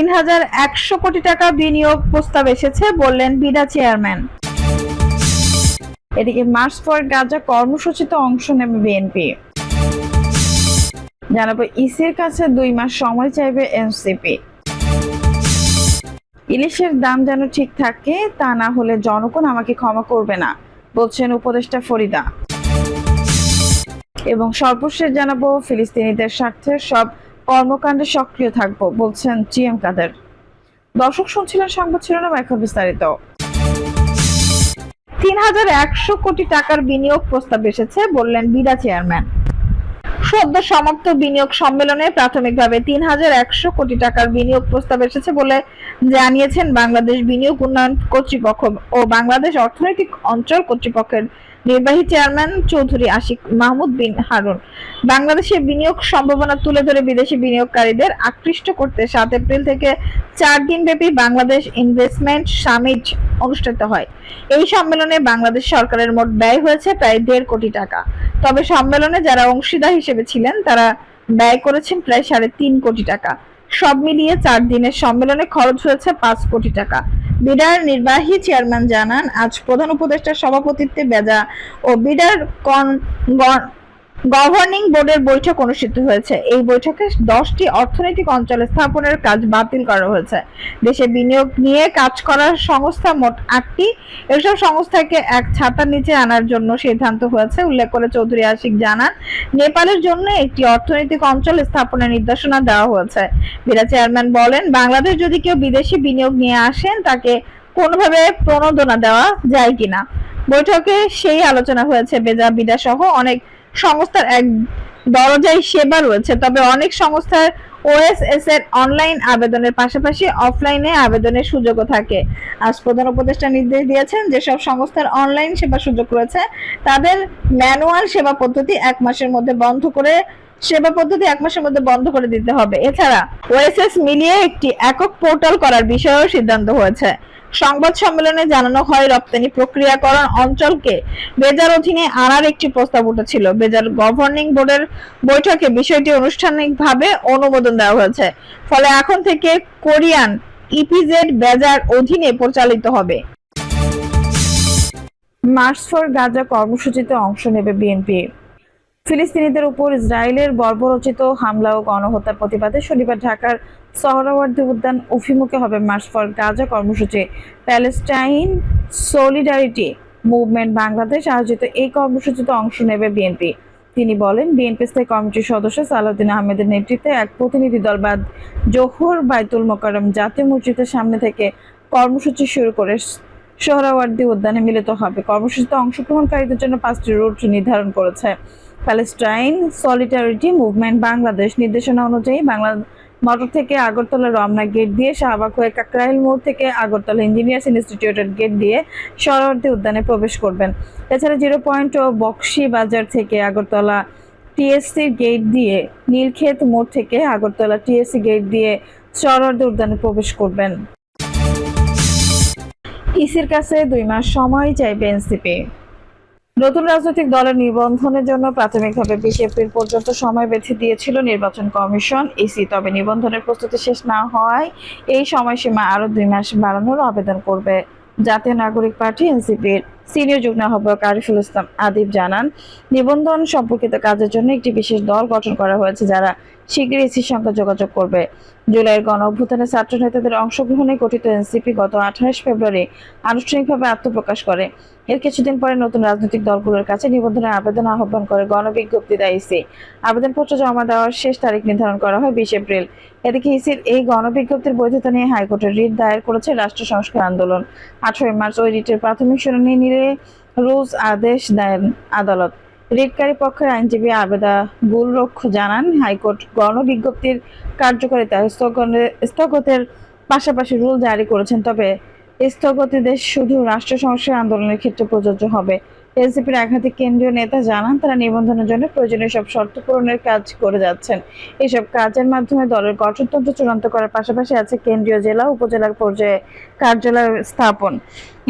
তিন হাজার একশো কোটি টাকা বিনিয়োগ প্রস্তাব এসেছে, বললেন বিডা চেয়ারম্যান। এদিকে মার্চ ফর গাজা কর্মসূচিতে অংশ নেবে বিএনপি। জানাব ইসির কাছে দুই মাস সময় চাইবে এনসিপি। ইলিশের দাম যেন ঠিক থাকে, তা না হলে জনগণ আমাকে ক্ষমা করবে না, বলছেন উপদেষ্টা ফরিদা। এবং সর্বশেষ জানাব ফিলিস্তিনিদের স্বার্থে সব কর্মকাণ্ডে সক্রিয় থাকব, বলছেন জিএম কাদের। দর্শক শুনছিলেন সংবাদ শিরোনাম এখন বিস্তারিত। তিন হাজার একশো কোটি টাকার বিনিয়োগ প্রস্তাব এসেছে বললেন বিডা চেয়ারম্যান। সদ্য সমাপ্ত বিনিয়োগ সম্মেলনে প্রাথমিকভাবে তিন হাজার একশো কোটি টাকার বিনিয়োগ প্রস্তাব এসেছে বলে জানিয়েছেন বাংলাদেশ বিনিয়োগ উন্নয়ন কর্তৃপক্ষ ও বাংলাদেশ অর্থনৈতিক অঞ্চল কর্তৃপক্ষের নির্বাহী চেয়ারম্যান চৌধুরী আশিক মাহমুদ বিন হারুন। বাংলাদেশে বিনিয়োগ সম্ভাবনা তুলে ধরে বিদেশি বিনিয়োগকারীদের আকৃষ্ট করতে সাত এপ্রিল থেকে চার দিন ব্যাপী বাংলাদেশ ইনভেস্টমেন্ট সামিট অনুষ্ঠিত হয়। এই সম্মেলনে বাংলাদেশ সরকারের মোট ব্যয় হয়েছে প্রায় দেড় কোটি টাকা। তবে সম্মেলনে যারা অংশীদার হিসেবে ছিলেন, তারা ব্যয় করেছেন প্রায় সাড়ে তিন কোটি টাকা। সব মিলিয়ে চার দিনের সম্মেলনে খরচ হয়েছে পাঁচ কোটি টাকা। বিডার নির্বাহী চেয়ারম্যান জানান, আজ প্রধান উপদেষ্টার সভাপতিত্বে বেজা ও বিডার গভর্নিং বোর্ডের বৈঠক অনুষ্ঠিত হয়েছে। এই বৈঠকে দশটি অর্থনৈতিক অঞ্চলে স্থাপনের কাজ বাতিল করা হয়েছে। দেশে বিনিয়োগ নিয়ে কাজ করার সংস্থা মোট আটটি। এসব সংস্থাকে এক ছাতার নিচে আনার জন্য সিদ্ধান্ত হয়েছে, উল্লেখ করে চৌধুরী আশিক জানান। নেপালের জন্য একটি অর্থনৈতিক অঞ্চল স্থাপনের নির্দেশনা দেওয়া হয়েছে। বিরা চেয়ারম্যান বলেন, বাংলাদেশ যদি কেউ বিদেশি বিনিয়োগ নিয়ে আসেন, তাকে কোনোভাবে প্রণোদনা দেওয়া যায় কিনা। বৈঠকে সেই আলোচনা হয়েছে। বেজা বিডা সহ অনেক সংস্থার এক দরজায় সেবা রয়েছে, তবে অনেক সংস্থার ওএসএস এর অনলাইন আবেদনের পাশাপাশি অফলাইনে আবেদনের সুযোগও থাকে। আজ প্রধান উপদেষ্টা নির্দেশ দিয়েছেন, যেসব সংস্থার অনলাইন সেবা সুযোগ রয়েছে, তাদের ম্যানুয়াল সেবা পদ্ধতি এক মাসের মধ্যে বন্ধ করে সেবা পদ্ধতি এক মাসের মধ্যে বন্ধ করে দিতে হবে। এছাড়া ওএসএস মিলিয়ে একটি একক পোর্টাল করার বিষয়েও সিদ্ধান্ত হয়েছে। সংবাদ সম্মেলনে জানানো হয়, রপ্তানি প্রক্রিয়াকরণ অঞ্চলকে বেজার অধীনে আনার একটি প্রস্তাব উঠেছিল। বেজার গভর্নিং বোর্ডের বৈঠকে বিষয়টি আনুষ্ঠানিকভাবে অনুমোদন দেওয়া হয়েছে। ফলে এখন থেকে কোরিয়ান ইপিজেড বেজার অধীনে পরিচালিত হবে। মার্চ ফর গাজা কর্মসূচিতে অংশ নেবে বিএনপি। ফিলিস্তিনিদের উপর ইসরায়েলের বর্বরচিত হামলা ও গণহত্যার প্রতিবাদে শনিবার ঢাকার সোহরাওয়ার্দী উদ্যান অভিমুখে হবে মার্চ ফর গাজা কর্মসূচি। প্যালেস্টাইন সলিডারিটি মুভমেন্ট বাংলাদেশ আয়োজিত এই কর্মসূচিতে অংশ নেবে বিএনপি। তিনি বলেন, বিএনপি স্থায়ী কমিটির সদস্য সালাউদ্দিন আহমেদের নেতৃত্বে এক প্রতিনিধি দল বাদ জোহর বাইতুল মোকাররম জাতীয় মসজিদের সামনে থেকে কর্মসূচি শুরু করে সোহরাওয়ার্দী উদ্যানে মিলিত হবে। কর্মসূচিতে অংশগ্রহণকারীদের জন্য পাঁচটি রুট নির্ধারণ করেছে। প্যালেস্টাইন সলিটারিটি মুভমেন্ট বাংলাদেশ নির্দেশনা অনুযায়ী বাংলা মোটর থেকে আগরতলা রমনা গেট দিয়ে শাহবাগ হয়ে কাকরাইল মোড় থেকে আগরতলা ইঞ্জিনিয়ার্স ইনস্টিটিউটের গেট দিয়ে সরোয়ার্দী উদ্যানে প্রবেশ করবেন। এছাড়া জিরো পয়েন্ট ও বক্সি বাজার থেকে আগরতলা টিএসসি গেট দিয়ে নীলক্ষেত মোড় থেকে আগরতলা টিএসসি গেট দিয়ে সরোয়ার্দী উদ্যানে প্রবেশ করবেন। ইসির কাছে দুই মাস সময় চাইবে এনসিপি। নতুন রাজনৈতিক দলের নিবন্ধনের জন্য প্রাথমিকভাবে বিশ এপ্রিল পর্যন্ত সময় বেঁধে দিয়েছিল নির্বাচন কমিশন, ইসি। তবে নিবন্ধনের প্রস্তুতি শেষ না হওয়ায় এই সময়সীমা আরও দুই মাস বাড়ানোর আবেদন করবে জাতীয় নাগরিক পার্টি, এনসিপির সিনিয়র যুগ্ম আহ্বায়ক আরিফুল ইসলাম আদিব জানান, নিবন্ধন সম্পর্কিত কাজের জন্য একটি বিশেষ দল গঠন করা হয়েছে যারা শীঘ্রই ইসির সঙ্গে যোগাযোগ করবে। জুলাইয়ের গণ অভ্যুত্থানে ছাত্র নেতাদের অংশগ্রহণে গঠিত এনসিপি গত আঠাশ ফেব্রুয়ারি আনুষ্ঠানিকভাবে আত্মপ্রকাশ করে। এর কিছুদিন পরে নতুন রাজনৈতিক দলগুলোর কাছে নিবন্ধনের আবেদন আহ্বান করে গণবিজ্ঞপ্তি দেয় ইসি। আবেদনপত্র জমা দেওয়ার শেষ তারিখ নির্ধারণ করা হয় বিশ এপ্রিল। এদিকে ইসির এই গণবিজ্ঞপ্তির বৈধতা নিয়ে হাইকোর্টে রিট দায়ের করেছে রাষ্ট্র সংস্কার আন্দোলন। আঠারোই মার্চ ওই রিটের প্রাথমিক শুনানি নিলে রুলস আদেশ দেন আদালত। রিটকারী পক্ষের আইনজীবী আবেদা গুলরক্ষ জানান, হাইকোর্ট গণবিজ্ঞপ্তির কার্যকারিতা স্থগতের পাশাপাশি রুল জারি করেছেন, তবে স্থগতিদের শুধু রাষ্ট্র সংস্কার আন্দোলনের ক্ষেত্রে প্রযোজ্য হবে। এনসিপির একাধিক কেন্দ্রীয় নেতা জানান, তারা নিবন্ধনের জন্য প্রয়োজনীয় সব শর্ত পূরণের কাজ করে যাচ্ছেন। এসব কাজের মাধ্যমে দলের গঠনতন্ত্র চূড়ান্ত করার পাশাপাশি আছে কেন্দ্রীয় জেলা উপজেলা পর্যায়ে কার্যালয় স্থাপন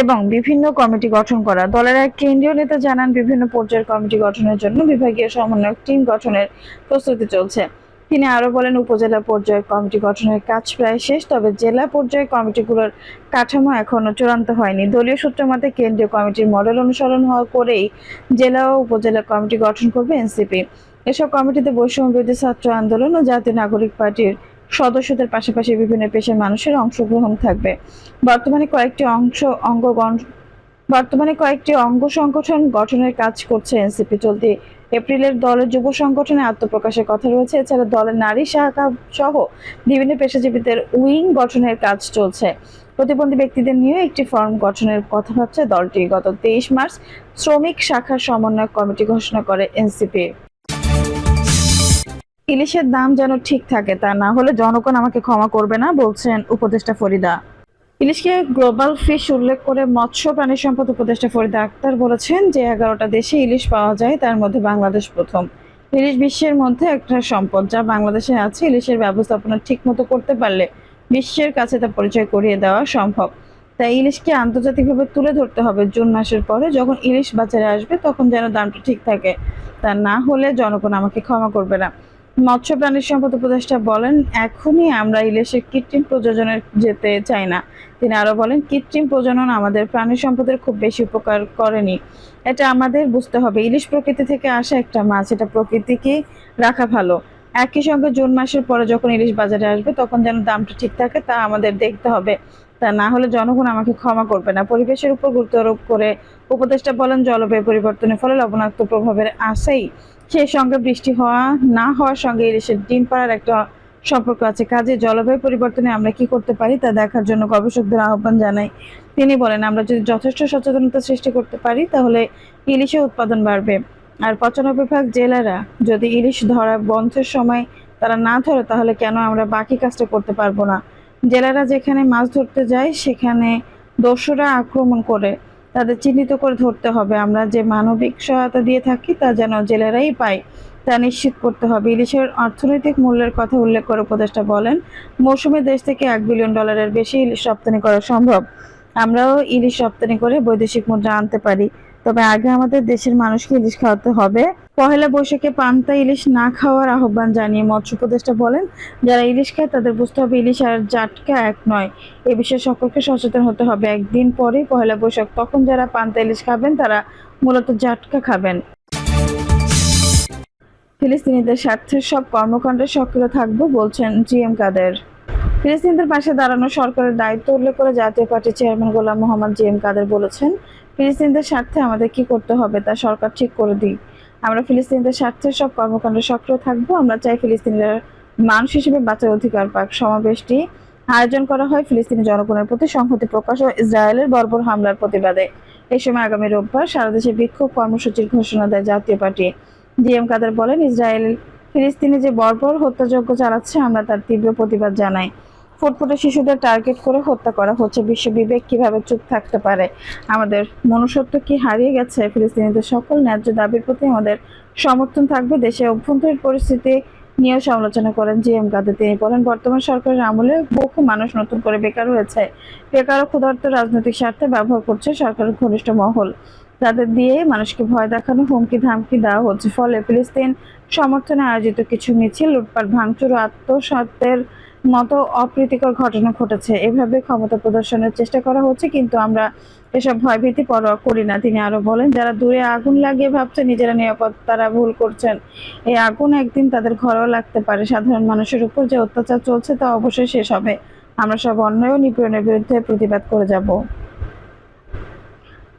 এবং বিভিন্ন কমিটি গঠন করা। দলের এক কেন্দ্রীয় নেতা জানান, বিভিন্ন পর্যায়ের কমিটি গঠনের জন্য বিভাগীয় সমন্বয়ক টিম গঠনের প্রস্তুতি চলছে। তিনি আরও বলেন, উপজেলা পর্যায়ে কমিটি গঠনের কাজ প্রায় শেষ, তবে জেলা পর্যায়ে কমিটিগুলোর কাঠামো এখনও চূড়ান্ত হয়নি। দলীয় সূত্র মতে, কেন্দ্রীয় কমিটির মডেল অনুসরণ হওয়া করেই জেলা ও উপজেলা কমিটি গঠন করবে এনসিপি। এসব কমিটিতে বৈষম্য বিরোধী ছাত্র আন্দোলন ও জাতীয় নাগরিক পার্টির সদস্যদের পাশাপাশি বিভিন্ন পেশার মানুষের অংশগ্রহণ থাকবে। বর্তমানে কয়েকটি অংশ অঙ্গ বর্তমানে কয়েকটি অঙ্গ সংগঠন গঠনের কাজ করছে এনসিপি। চলতি এপ্রিলের দলের যুব সংগঠনে আত্মপ্রকাশের কথা রয়েছে। এছাড়া দলের নারী শাখা সহ বিভিন্ন পেশাজীবীদের উইং গঠনের কাজ চলছে। প্রতিবন্ধী ব্যক্তিদের নিয়ে একটি ফর্ম গঠনের কথা ভাবছে দলটি। গত তেইশ মার্চ শ্রমিক শাখার সমন্বয় কমিটি ঘোষণা করে এনসিপি। ইলিশের দাম যেন ঠিক থাকে তা না হলে জনগণ আমাকে ক্ষমা করবে না, বলছেন উপদেষ্টা ফরিদা। ইলিশকে গ্লোবাল ফিশ উল্লেখ করে মৎস্য প্রাণী সম্পদ উপদেষ্টা ফরিদা আক্তার বলেছেন যে এগারোটা দেশে ইলিশ পাওয়া যায়, তার মধ্যে বাংলাদেশ প্রথম। ইলিশ বিশ্বের মধ্যে একটা সম্পদ যা বাংলাদেশে আছে, ইলিশের ব্যবস্থাপনা ঠিক মতো করতে পারলে বিশ্বের কাছে তা পরিচয় করিয়ে দেওয়া সম্ভব। তাই ইলিশকে আন্তর্জাতিকভাবে তুলে ধরতে হবে জুন মাসের পরে। যখন ইলিশ বাজারে আসবে, তখন যেন দামটা ঠিক থাকে। তা না হলে জনগণ আমাকে ক্ষমা করবে না। মৎস্য প্রাণী সম্পদ উপদেষ্টা বলেন, এখনই আমরা ইলিশের কৃত্রিম প্রযোজনে যেতে চাই না। তিনি আরও বলেন, কৃত্রিম প্রজনন আমাদের প্রাণী সম্পদের খুব বেশি উপকার করেনি। এটা আমাদের বুঝতে হবে। ইলিশ প্রকৃতি থেকে আসা একটা মাছ, এটা প্রকৃতিকে রাখা ভালো। একই সঙ্গে জুন মাসের পরে যখন ইলিশ বাজারে আসবে, তখন যেন দামটা ঠিক থাকে, তা আমাদের দেখতে হবে। তা না হলে জনগণ আমাকে ক্ষমা করবে না। পরিবেশের উপর গুরুত্ব আরোপ করে উপদেষ্টা বলেন, জলবায়ু পরিবর্তনের ফলে লবণাক্ত প্রভাবের আশাই সেই সঙ্গে বৃষ্টি হওয়া, না হওয়ার সঙ্গে ইলিশের ডিম পাড়ার একটা সম্পর্ক আছে। কাজে জলবায়ু পরিবর্তনে আমরা কি করতে পারি তা দেখার জন্য গবেষকদের আহ্বান জানাই। তিনি বলেন, আমরা যদি যথেষ্ট সচেতনতা সৃষ্টি করতে পারি তাহলে ইলিশের উৎপাদন বাড়বে। আর পঁচানব্বই ভাগ জেলেরা যদি ইলিশ ধরা বন্ধের সময় তারা না ধরে তাহলে কেন আমরা বাকি কাজটা করতে পারব না? জেলেরা যেখানে মাছ ধরতে যায়, সেখানে দস্যুরা আক্রমণ করে তাদের চিহ্নিত করে ধরতে হবে। আমরা যে মানবিক সহায়তা দিয়ে থাকি, তা যেন জেলেরাই পায়, তা নিশ্চিত করতে হবে। ইলিশের অর্থনৈতিক মূল্যের কথা উল্লেখ করে উপদেষ্টা বলেন, মৌসুমে দেশ থেকে এক বিলিয়ন ডলারের বেশি ইলিশ রপ্তানি করা সম্ভব। আমরাও ইলিশ রপ্তানি করে বৈদেশিক মুদ্রা আনতে পারি, তবে আগে আমাদের দেশের মানুষকে ইলিশ খাওয়াতে হবে। পহেলা বৈশাখে পান্তা ইলিশ না খাওয়ার আহ্বান জানিয়ে মৎস্য উপদেষ্টা বলেন, যারা ইলিশ খায় তাদের বুঝতে হবে ইলিশ আর জাটকা এক নয়। এ বিষয়ে সকলকে সচেতন হতে হবে। একদিন পরেই পহেলা বৈশাখ, তখন যারা পান্তা ইলিশ খাবেন, তারা মূলত জাটকা খাবেন। ফিলিস্তিনিদের স্বার্থের সব কর্মকাণ্ডে সক্রিয় থাকব বলছেন জি এম কাদের। ফিলিস্তিনিদের পাশে দাঁড়ানো সরকারের দায়িত্ব উল্লেখ করে জাতীয় পার্টির chairman Golam Mohammad G M Quader বলেছেন, ফিলিস্তিনিদের স্বার্থে আমাদের কি করতে হবে তা সরকার ঠিক করে দিই আমরা ফিলিস্তিনিদের স্বার্থে সব কর্মকাণ্ডে সক্রিয় থাকব। আমরা চাই ফিলিস্তিনিরা মানুষ হিসেবে বাঁচার অধিকার পাক। সমাবেশটি আয়োজন করা হয় ফিলিস্তিনি জনগণের প্রতি সংহতি প্রকাশ ও ইসরায়েলের বর্বর হামলার প্রতিবাদে। এই সময় আগামী রোববার সারা দেশে বিক্ষোভ কর্মসূচির ঘোষণা দেয় জাতীয় পার্টি। ডিএম কাদের বলেন, ইসরায়েল ফিলিস্তিনি যে বর্বর হত্যাযজ্ঞ চালাচ্ছে, আমরা তার তীব্র প্রতিবাদ জানাই। ফুটফুটে শিশুদের টার্গেট করে হত্যা করা হচ্ছে। বিশ্ব বিবেক কীভাবে চুপ থাকতে পারে? আমাদের মনুষ্যত্ব কি হারিয়ে গেছে? ফিলিস্তিনিদের সকল ন্যায্য দাবির প্রতি আমাদের সমর্থন থাকবে? দেশে অভ্যন্তরীণ পরিস্থিতি নিয়েও সমালোচনা করেন জি এম কাদের তিনি বলেন, বর্তমান সরকারের আমলে বহু মানুষ নতুন করে বেকার হয়েছে। বেকার ও ক্ষুধার্ত রাজনৈতিক স্বার্থে ব্যবহার করছে সরকারের ঘনিষ্ঠ মহল। তাদের দিয়ে মানুষকে ভয় দেখানো, হুমকি ধামকি দেওয়া হচ্ছে। ফলে ফিলিস্তিন সমর্থনে আয়োজিত কিছু মিছিল, লুটপাট, ভাঙচুর ও আত্মসাতের মতো অপ্রীতিকর ঘটনা ঘটেছে। এভাবে ক্ষমতা প্রদর্শনের চেষ্টা করা হচ্ছে, কিন্তু আমরা এসব ভয়ভীতি পরোয়া করি না, তিনি আরও বলেন। যারা দূরে আগুন লাগিয়ে ভাবছে, নিজেরা নিরাপদ, তারা ভুল করছেন। এই আগুন একদিন তাদের ঘরেও লাগতে পারে। সাধারণ মানুষের উপর যে অত্যাচার চলছে তা অবশ্যই শেষ হবে। আমরা সব অন্যায় ও নিপীড়নের বিরুদ্ধে প্রতিবাদ করে যাব।